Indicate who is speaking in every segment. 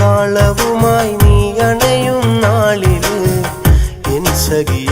Speaker 1: താളവുമായി നീ അണയും നാളിൽ എൻ സഖി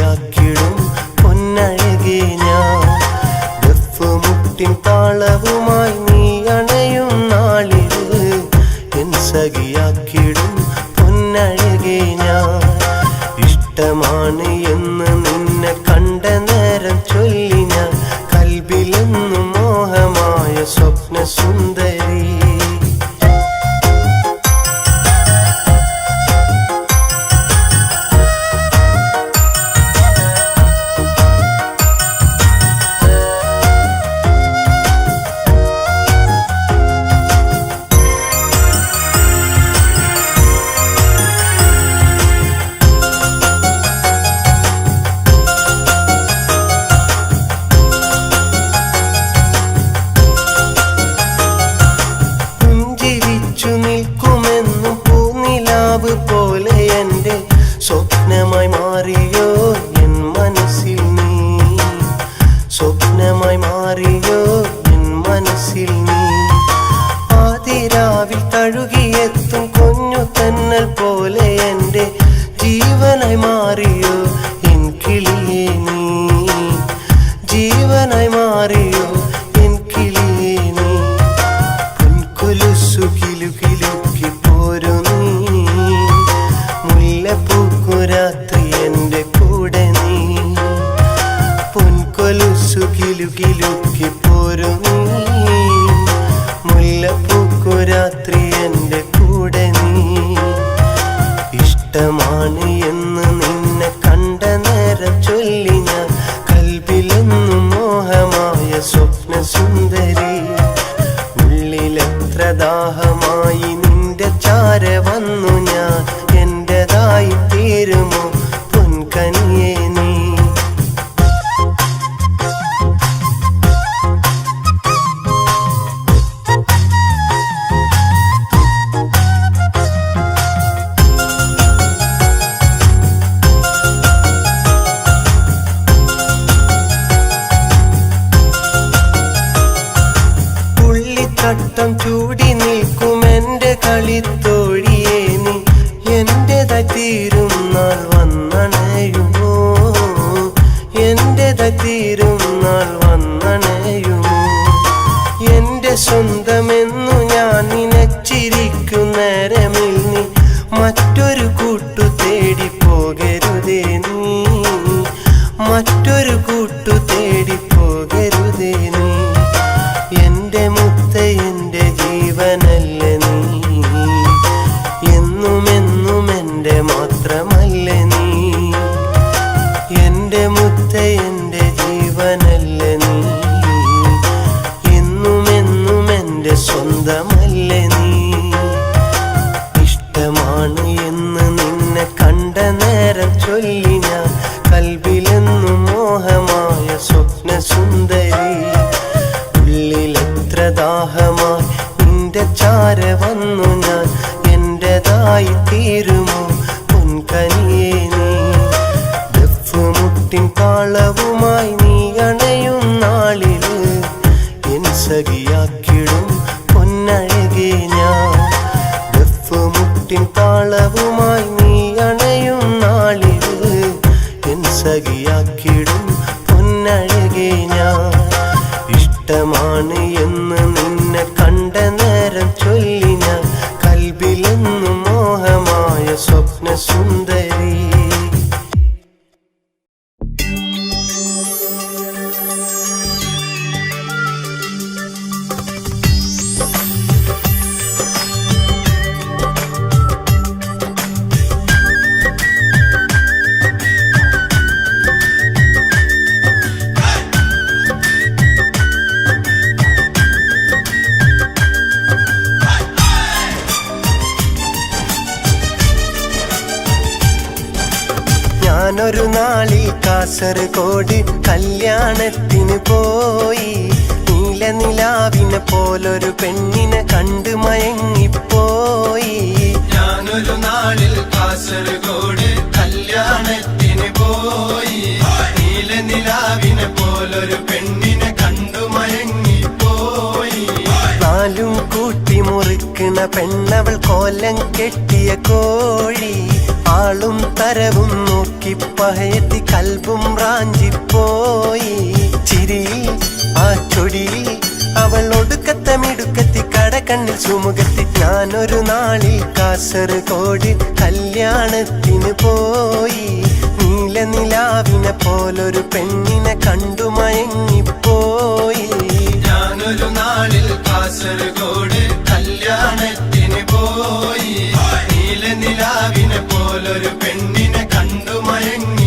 Speaker 1: need എന്നും മോഹമായ സ്വപ്ന സുന്ദരി ഉള്ളിലെത്ര ദാഹമായി നിന്റെ ചാര വന്നു ഞാൻ എന്റെതായി തീരും പെണ്ണവൾ കോലം കെട്ടിയ കോഴി ആളും തരവും നോക്കി പഹയത്തി കൽബും റാഞ്ചിപ്പോയി. ചിരി ആ ചൊടിയിൽ അവൾ ഒടുക്കത്തെ മിടുക്കത്തി കടക്കണ്ണിൽ സുമുഖത്തി. ഞാനൊരു നാളിൽ കാസർഗോഡ് കല്യാണത്തിന് പോയി. നീലനിലാവിനെ പോലൊരു പെണ്ണിനെ കണ്ടു മയങ്ങിപ്പോയി.
Speaker 2: ഞാനൊരു നാളിൽ കാസർഗോഡ് കല്യാണത്തിന് പോയി. നീല നിലാവിനെ പോലൊരു പെണ്ണിനെ കണ്ടു മയങ്ങി.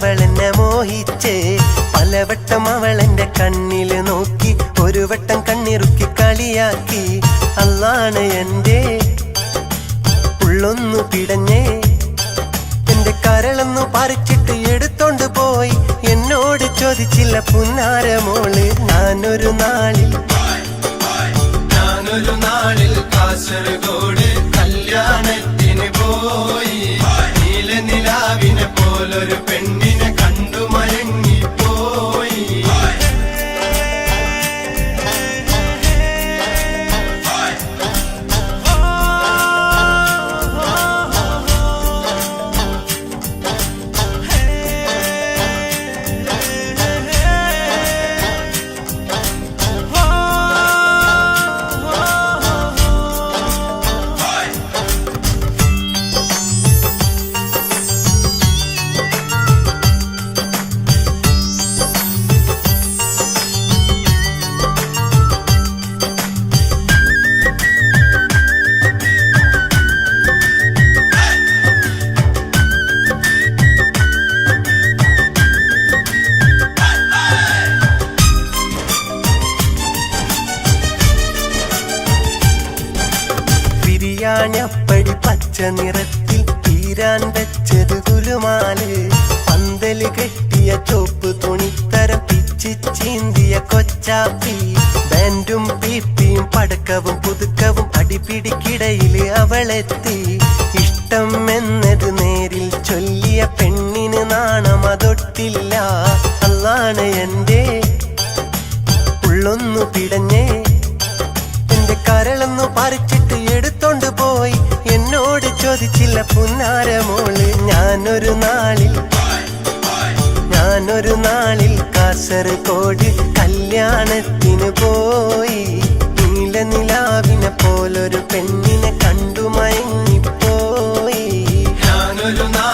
Speaker 1: പോലെ എന്നെ മോഹിച്ചേ. പലവട്ടം അവൾ എന്റെ കണ്ണിൽ നോക്കി ഒരു വട്ടം കണ്ണിറുക്കി കളിയാക്കി. അല്ലാണ് എന്റെ ഉള്ളൊന്നു പിടഞ്ഞേ. എന്റെ കരളൊന്നു പറിച്ചിട്ട് എടുത്തോണ്ട് പോയി. എന്നോട് ചോദിച്ചില്ല പുന്നാരമോൾ ഞാനൊരു നാളിൽ
Speaker 2: ഞാനൊരു നാളിൽ കാസർഗോഡ് കല്യാണത്തിന് പോയി. നിലാവിനെ പോലൊരു പെണ്ണിനെ കണ്ടു മയങ്ങി.
Speaker 1: ഇഷ്ടം എന്നത് നേരിൽ ചൊല്ലിയ പെണ്ണിന് നാണം അതൊട്ടില്ല. അല്ലാണ് എന്റെ ഉള്ളൊന്നു പിടഞ്ഞേ. എന്റെ കരളൊന്നു പറിച്ചിട്ട് എടുത്തോണ്ട് പോയി. എന്നോട് ചോദിച്ചില്ല പുന്നാരമോൾ ഞാനൊരു നാളിൽ ഞാനൊരു നാളിൽ കാസർഗോഡ് കല്യാണത്തിന് പോയി. നീല നിലാവിനെ പോലൊരു പെണ്ണിനെ കണ്ടു മയങ്ങിപ്പോയി
Speaker 2: ഞാനൊരു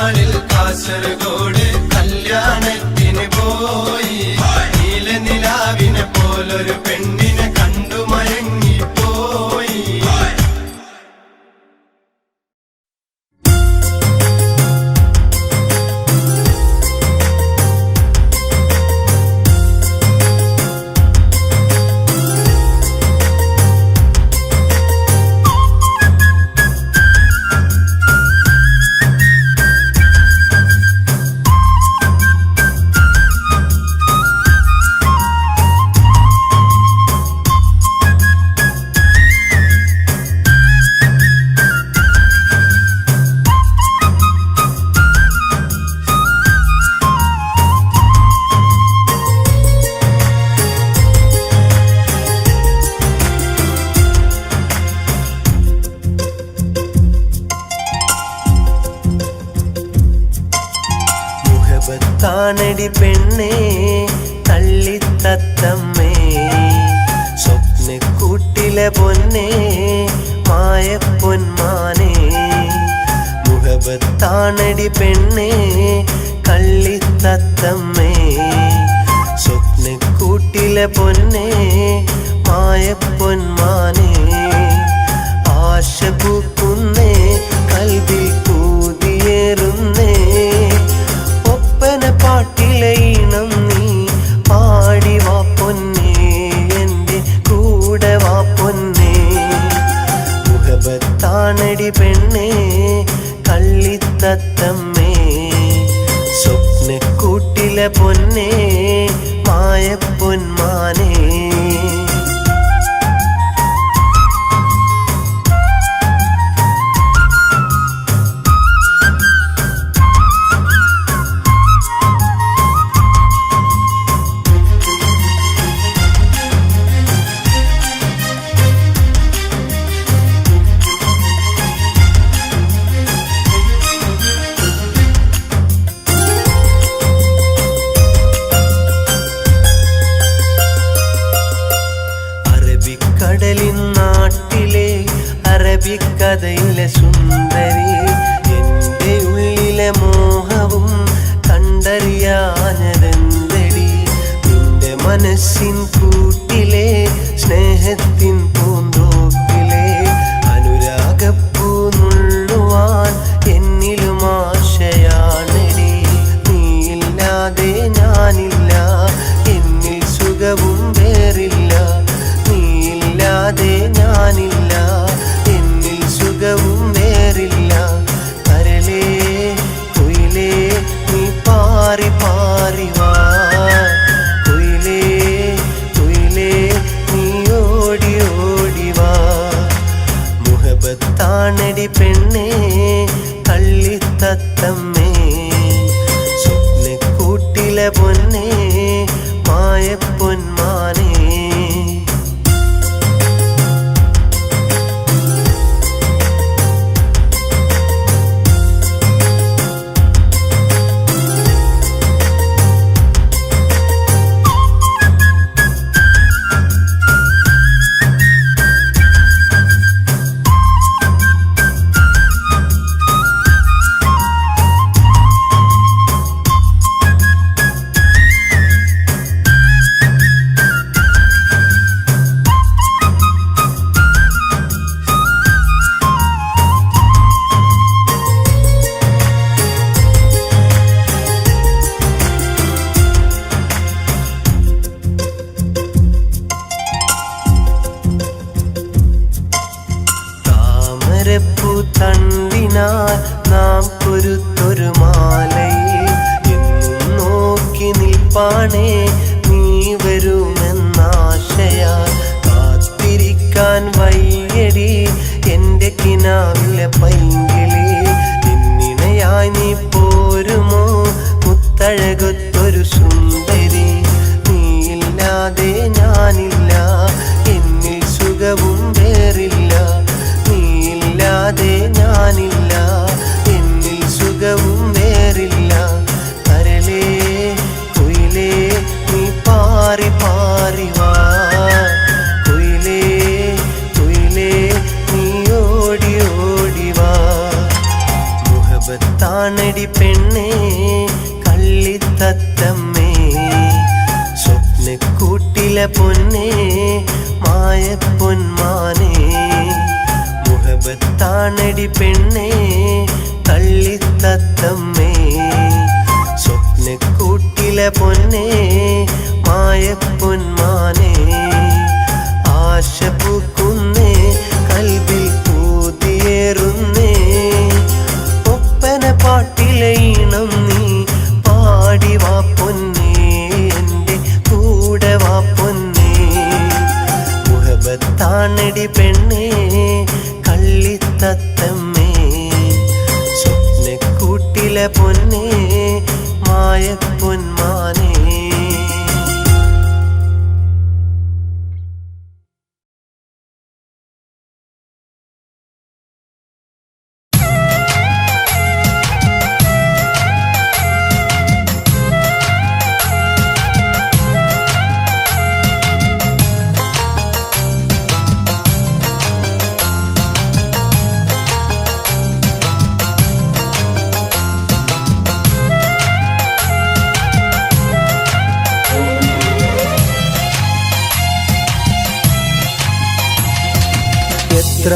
Speaker 2: നാളിൽ കാസർഗോഡ് കല്യാണത്തിന് പോയി. നീല നിലാവിനെ പോലൊരു പെണ്ണിനെ
Speaker 1: മുകില പൊന്നേ മായപ്പൊന്മാനേ. മുഖബത്താണടി പെണ്ണേ കള്ളിത്തത്തമ്മേ. സ്വപ്നക്കൂട്ടിലെ പൊന്നേ മായപ്പൊന്മാനേ. ആശ പൂക്കുന്നേ കൽവിൽ പൂ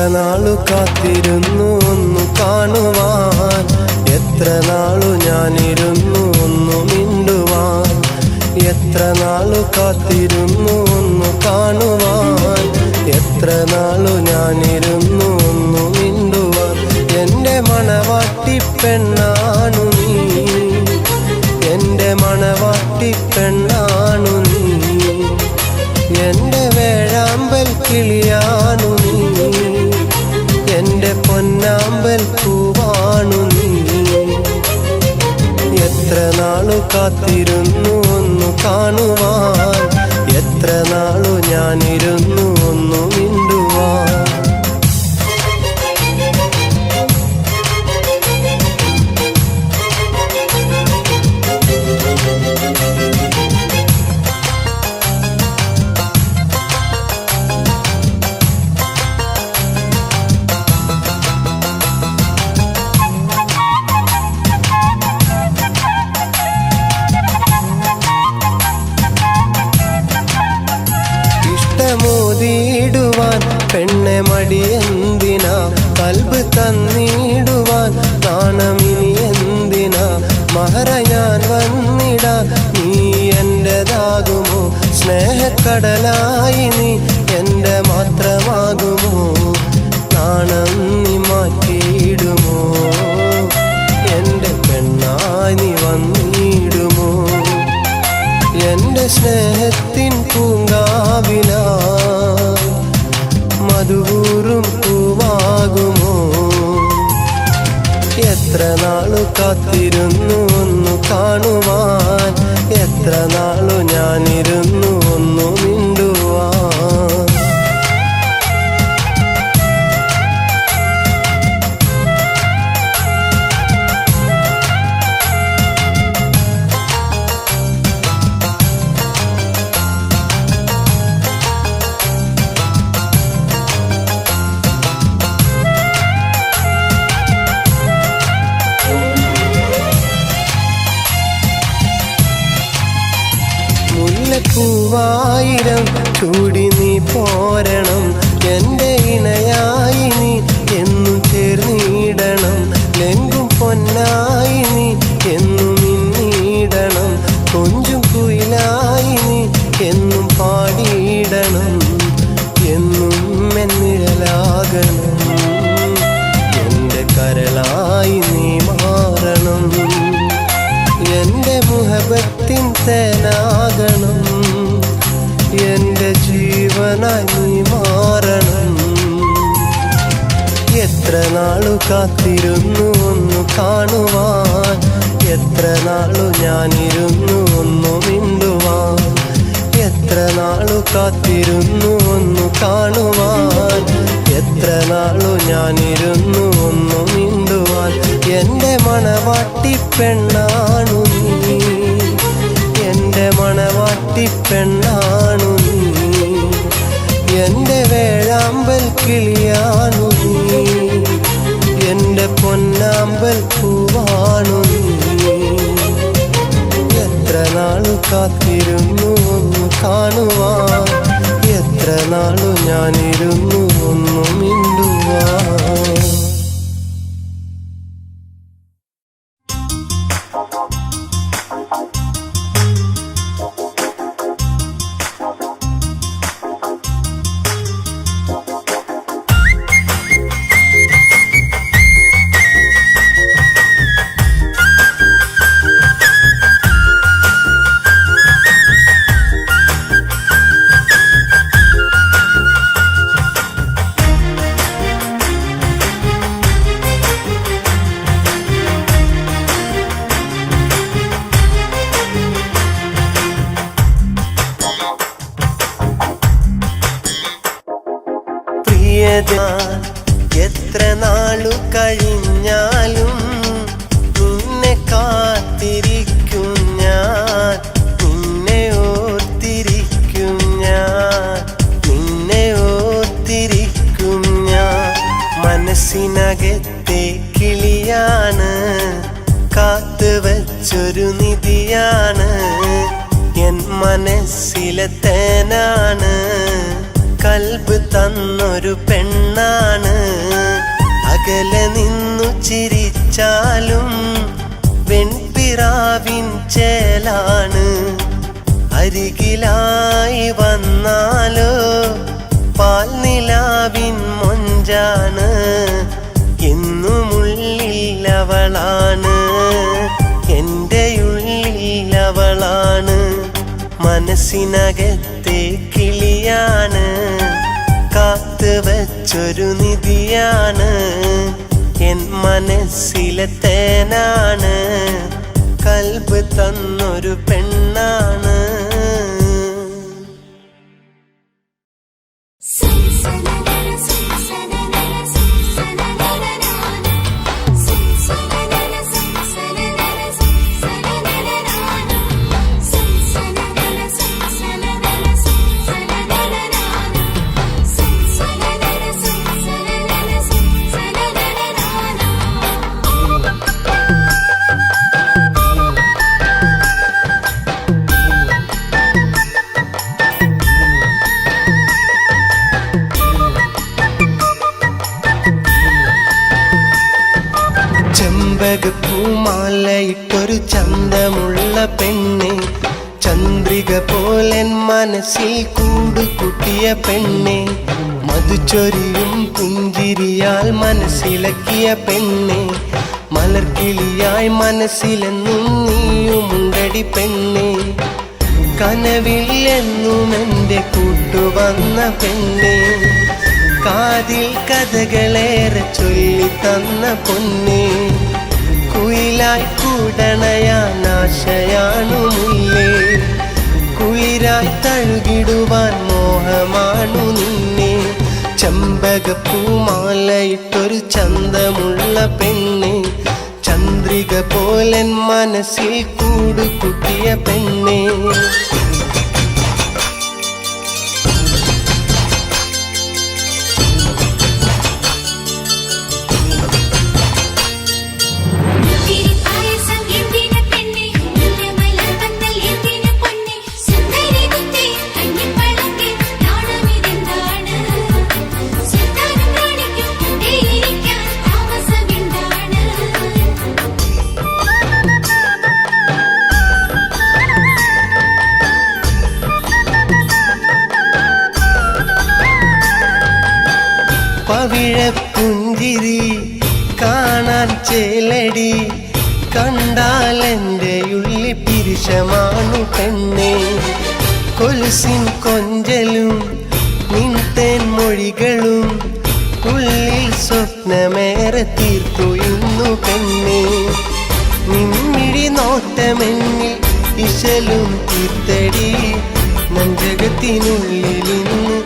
Speaker 1: നാളു കാത്തിരുന്നു ഒന്നു കാണുവാൻ? എത്ര നാളു ഞാനിരുന്നു ഒന്നു മിണ്ടുവാൻ? എത്ര നാളു കാത്തിരുന്നു ഒന്നു കാണുവാൻ? എത്ര നാളു എത്ര നാളു കാത്തിരുന്നു ഒന്നു കാണുവാൻ? എത്ര നാളു ഞാനിരുന്നു ഒന്നു സ്നേഹക്കടലായി നീ എന്റെ മാത്രമാകുമോ? നാണം നീ മാറ്റിയിടുമോ? എന്റെ പെണ്ണായി നീ വന്നിടുമോ? എന്റെ സ്നേഹത്തിൻ പൂങ്കാവില മധുകൂറും പൂവാകുമോ? എത്ര നാളു കാത്തിരുന്നു ഒന്നു കാണുവാൻ? എത്ര നാളു ഞാനിരുന്നു ഒന്നു மூவாயிரம் சூடி നാളു കാത്തിരുന്നു ഒന്നു കാണുവാൻ. എത്ര നാളു ഞാനിരുന്നു ഒന്നു മിണ്ടുവാൻ. എത്ര നാളു കാത്തിരുന്നു ഒന്നു കാണുവാൻ. എത്ര നാളു ഞാനിരുന്നു ഒന്നു മിണ്ടുവാൻ. എന്റെ മണവാട്ടി പെണ്ണാണു എന്റെ മണവാട്ടി പെണ്ണാണു നീ. എന്റെ വേഴാമ്പൽ കിളിയാണു നീ. എന്റെ പൊന്നാമ്പൽ പൂവാണു എത്ര നാളു കാത്തിരുന്നു ഒന്ന് കാണുവാൻ. എത്ര നാളു ഞാനിരുന്നു ഒന്നും മിണ്ടുവാൻ. മനസ്സിനകത്തെ കിളിയാണ് കാത്തു വച്ചൊരു നിധിയാണ്. എൻ മനസ്സിലെ തേനാണ് കൽബ് തന്നൊരു പെണ്ണാണ്. അകലെ നിന്നു ചിരിച്ചാലും വെൺപിറാവിൻ ചേലാണ്. അരികിലായി വന്നാലോ പാൽ നിലാവിൻ മൊഞ്ചാണ്. എന്നുമുള്ളിൽ അവളാണ് എന്റെ ഉള്ളിലവളാണ്. മനസ്സിനകത്തെ കിളിയാണ്. കാത്തു വച്ചൊരു നിധിയാണ്. എൻ മനസ്സിലെ തേനാണ്. കൽബ് തന്നൊരു പെണ്ണാണ്. പെണ്ണെ. മധുചൊരിയും പുഞ്ചിരിയാൽ മനസ്സിലക്കിയ പെണ്ണെ. മലർക്കിളിയായി മനസ്സിലെന്നും നീയുമുണ്ടടി പെണ്ണെ. കനവിൽ എന്നും എന്റെ കൂട്ടുവന്ന പെണ്ണെ. കാതിൽ കഥകളേറെ ചൊല്ലി തന്ന പൊന്നെ. കുയിലായി കൂടണയാൻ കുളിരായി തഴുകിടുവാൻ മോഹമാണു നിന്നെ. ചമ്പകപ്പൂമാലയിട്ടൊരു ചന്തമുള്ള പെണ്ണെ. ചന്ദ്രിക പോലൻ മനസ്സിൽ കൂടുകുട്ടിയ പെണ്ണെ. കൊലുസിൻ കൊഞ്ചലും നിൻതേൻ മൊഴികളും ഉള്ളിൽ സ്വപ്നമേറെ തീർത്തുയുന്നു പെണ്ണെ നിമ്മിഴി നോട്ടമെന്നിൽ ഇശലും തീർത്തടി നഞ്ചകത്തിനുള്ളിലിന്ന്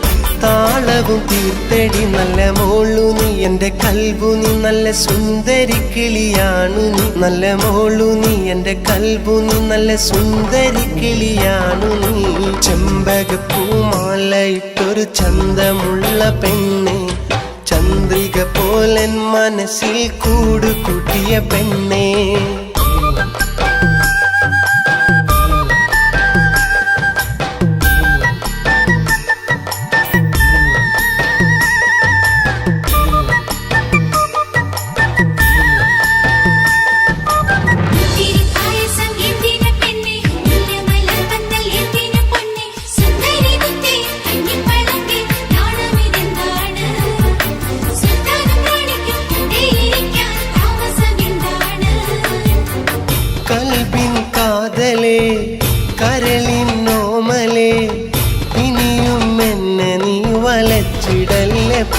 Speaker 1: താളവും തീർത്തടി നല്ല മോളു നീ എന്റെ കൽബു നീ നല്ല സുന്ദരി കിളിയാണു നീ. നല്ല മോളു നീ എന്റെ കൽബു നീ നല്ല സുന്ദരി കിളിയാണു നീ. ചെമ്പകപ്പൂമാലയിട്ടൊരു ചന്തമുള്ള പെണ്ണെ ചന്ദ്രിക പോലൻ മനസ്സിൽ
Speaker 3: കൂടു കൂട്ടിയ പെണ്ണേ.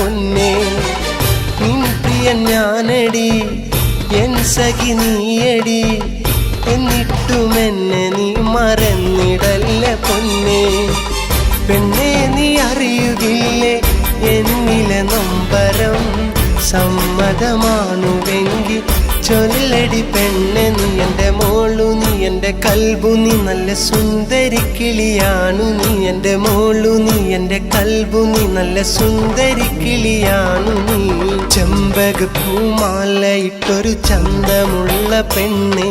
Speaker 3: പൊന്നേ
Speaker 1: നിൻ പ്രിയൻ ഞാനടി എൻ സഖി നീയടി എന്നിട്ടും എന്നെ നീ മറന്നിടല്ല പൊന്നേ. പെണ്ണെ നീ അറിയുകില്ലേ എന്നിലെ നൊമ്പരം? സമ്മതമാണുവെങ്കിൽ ചൊല്ലടി പെണ്ണെ നീ എന്റെ എന്റെ കൽബു നീ നല്ല സുന്ദരി കിളിയാണു. നീ എന്റെ മോളു നീ എന്റെ കൽബു നീ നല്ല സുന്ദരി കിളിയാണു. നീ ചെമ്പക പൂമാലയിട്ടൊരു ചന്തമുള്ള പെണ്ണെ.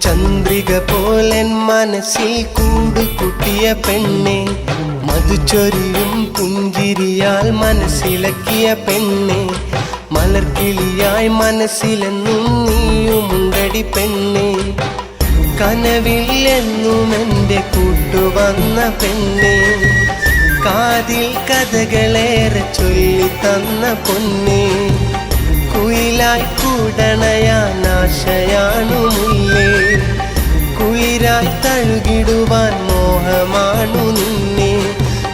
Speaker 1: ചന്ദ്രിക പോലൻ മനസ്സിൽ കൂടുകൂട്ടിയ പെണ്ണെ. മധുചൊരിയും പുഞ്ചിരിയാൽ മനസ്സിലക്കിയ പെണ്ണെ. മലർക്കിളിയായി മനസ്സിലെന്നും നീയുമുണ്ടടി പെണ്ണെ. കനവില്ലെന്നും എന്റെ കൂട്ടുവന്ന പെണ്ണെ കാതിൽ കഥകളേറെ ചൊല്ലി തന്ന പൊന്നെ കുയിലായി കൂടണയാൻ ആശയാണു മുല്ലേ കുളിരായി തഴുകിടുവാൻ മോഹമാണു നിന്നെ.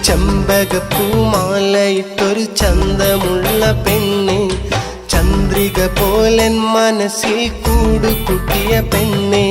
Speaker 1: ചമ്പകപ്പൂമാലയിട്ടൊരു ചന്തമുള്ള പെണ്ണെ ചന്ദ്രിക പോലൻ മനസ്സിൽ കൂടുകുട്ടിയ പെണ്ണെ.